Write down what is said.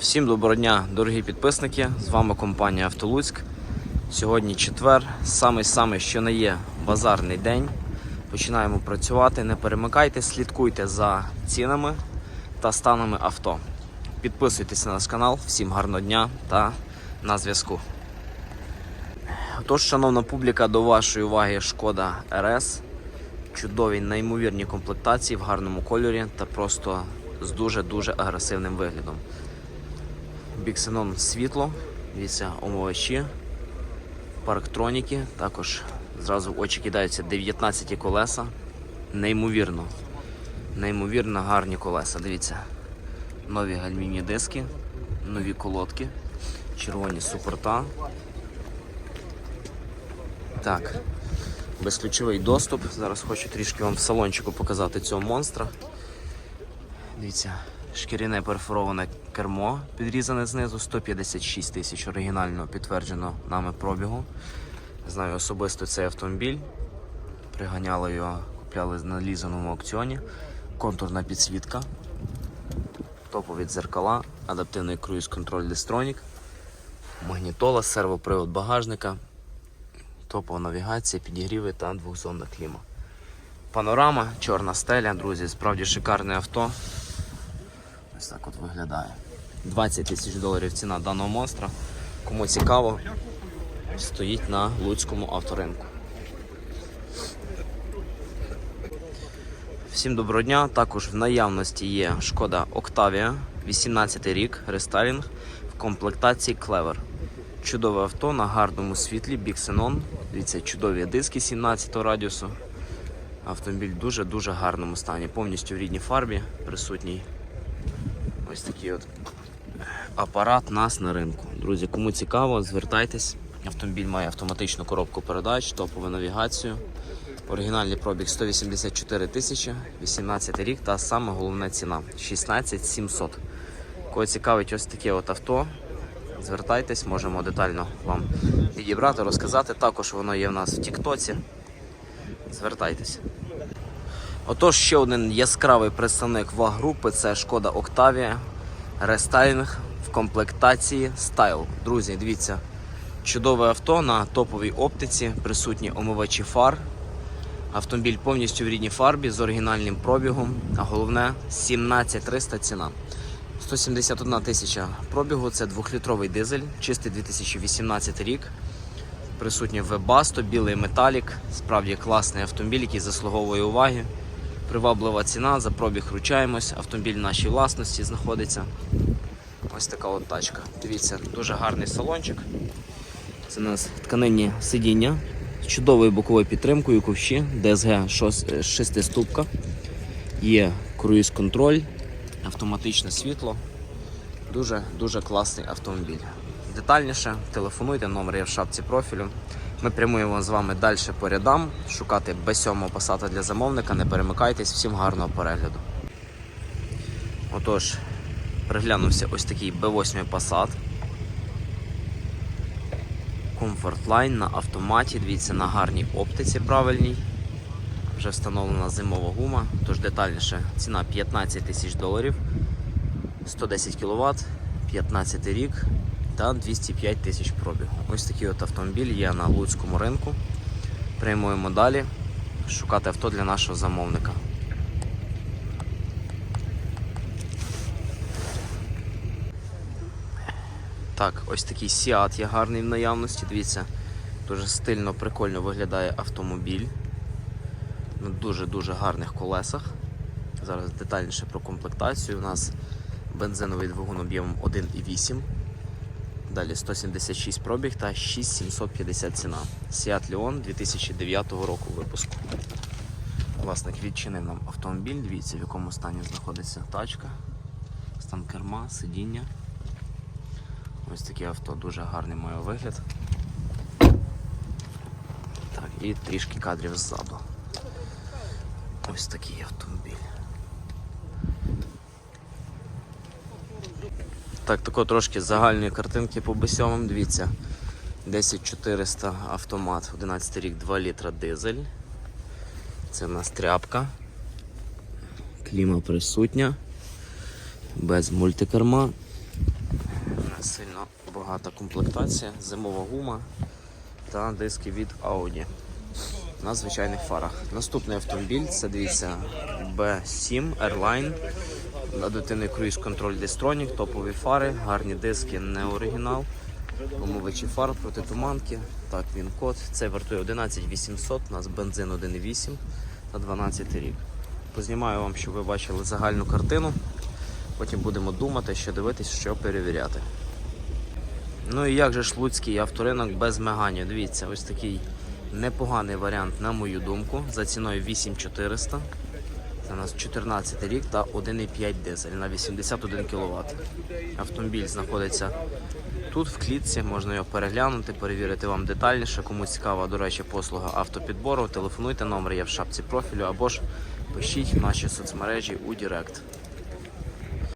Всім доброго дня, дорогі підписники. З вами компанія Автолуцьк. Сьогодні четвер, самий-самий, що не є базарний день. Починаємо працювати. Не перемикайте, слідкуйте за цінами та станами авто. Підписуйтесь на наш канал. Всім гарного дня та на зв'язку. Тож, шановна публіка, до вашої уваги шкода РС. Чудові неймовірні комплектації в гарному кольорі та просто з дуже-дуже агресивним виглядом. Біксенон світло, дивіться, омивачі, парктроніки, також зразу в очі кидаються 19 колеса. Неймовірно, неймовірно гарні колеса. Дивіться, нові гальмівні диски, нові колодки, червоні супорта. Так, безключовий доступ. Зараз хочу трішки вам в салончику показати цього монстра. Дивіться, шкіряне перфороване кермо підрізане знизу, 156 тисяч оригінально підтверджено нами пробігу. Знаю особисто цей автомобіль. Приганяли його, купляли на лізаному аукціоні. Контурна підсвітка, топові дзеркала, адаптивний круїз-контроль Destronік, магнітола, сервопривод багажника, топова навігація, підігріви та двохзонна кліма. Панорама, чорна стеля, друзі, справді шикарне авто. Ось так от виглядає. 20 тисяч доларів ціна даного монстра. Кому цікаво, стоїть на Луцькому авторинку. Всім доброго дня. Також в наявності є шкода Octavia, 18 рік, рестайлінг в комплектації Clever. Чудове авто на гарному світлі, Біксенон. Дивіться, чудові диски 17 радіусу. Автомобіль в дуже-дуже гарному стані. Повністю в рідній фарбі присутній. Ось такий от апарат нас на ринку. Друзі, кому цікаво, звертайтесь. Автомобіль має автоматичну коробку передач, топову навігацію. Оригінальний пробіг 184 тисячі, 18 рік та саме головна ціна 16 700. Кого цікавить ось таке от авто, звертайтесь, можемо детально вам підібрати, розказати. Також воно є в нас в Тіктоці. Звертайтесь. Отож, ще один яскравий представник ВАГ-групи це шкода Octavia рестайлінг в комплектації Style. Друзі, дивіться, чудове авто на топовій оптиці, присутні омивачі фар. Автомобіль повністю в рідній фарбі з оригінальним пробігом, а головне 17300 ціна. 171 тисяча пробігу, це 2-літровий дизель, чистий 2018 рік. Присутній Webasto, білий металік. Справді класний автомобіль, який заслуговує уваги. Приваблива ціна, за пробіг ручаємось. Автомобіль нашій власності знаходиться. Ось така от тачка. Дивіться, дуже гарний салончик. Це у нас тканинні сидіння з чудовою боковою підтримкою, ковші, DSG 6 ступка. Є круїз-контроль, автоматичне світло. Дуже дуже класний автомобіль. Детальніше телефонуйте, номер є в шапці профілю. Ми прямуємо з вами далі по рядам, шукати B7 пасата для замовника. Не перемикайтесь, всім гарного перегляду. Отож, приглянувся ось такий B8 Passat. Comfort Line на автоматі. Дивіться, на гарній оптиці правильній. Вже встановлена зимова гума, тож детальніше ціна 15 тисяч доларів, 110 кВт, 15 рік та 205 тисяч пробігу. Ось такий от автомобіль є на Луцькому ринку. Прямуємо далі шукати авто для нашого замовника. Так, ось такий Seat є гарний в наявності. Дивіться, дуже стильно, прикольно виглядає автомобіль. На дуже-дуже гарних колесах. Зараз детальніше про комплектацію. У нас бензиновий двигун об'ємом 1,8. Далі 176 пробіг та 6750 ціна. Seat Leon 2009 року випуску. Власник відчинив нам автомобіль. Дивіться, в якому стані знаходиться тачка, стан керма, сидіння. Ось таке авто дуже гарний має вигляд. Так, і трішки кадрів ззаду. Ось такий автомобіль. Так, тако трошки загальної картинки по B7. Дивіться. 10400 автомат, 11 рік, 2 літра дизель. Це в нас тряпка. Кліма присутня. Без мультикерма. сильно багата комплектація, зимова гума та диски від Audi на звичайних фарах. Наступний автомобіль це дивіться B7 Airline. На дитини круїз контроль Distronic, топові фари, гарні диски, не оригінал. Омовичі фар проти туманки. Так, він код. Це вартує 11800, у нас бензин 1,8 та 12 рік. Познімаю вам, щоб ви бачили загальну картину. Потім будемо думати, що дивитись, що перевіряти. Ну і як же ж луцький авторинок без мегані? Дивіться, ось такий непоганий варіант, на мою думку, за ціною 8400. Це у нас 14 рік та 1,5 дизель на 81 кВт. Автомобіль знаходиться тут, в клітці, можна його переглянути, перевірити вам детальніше. Кому цікава, до речі, послуга автопідбору, телефонуйте, номер є в шапці профілю або ж пишіть в наші соцмережі у Директ.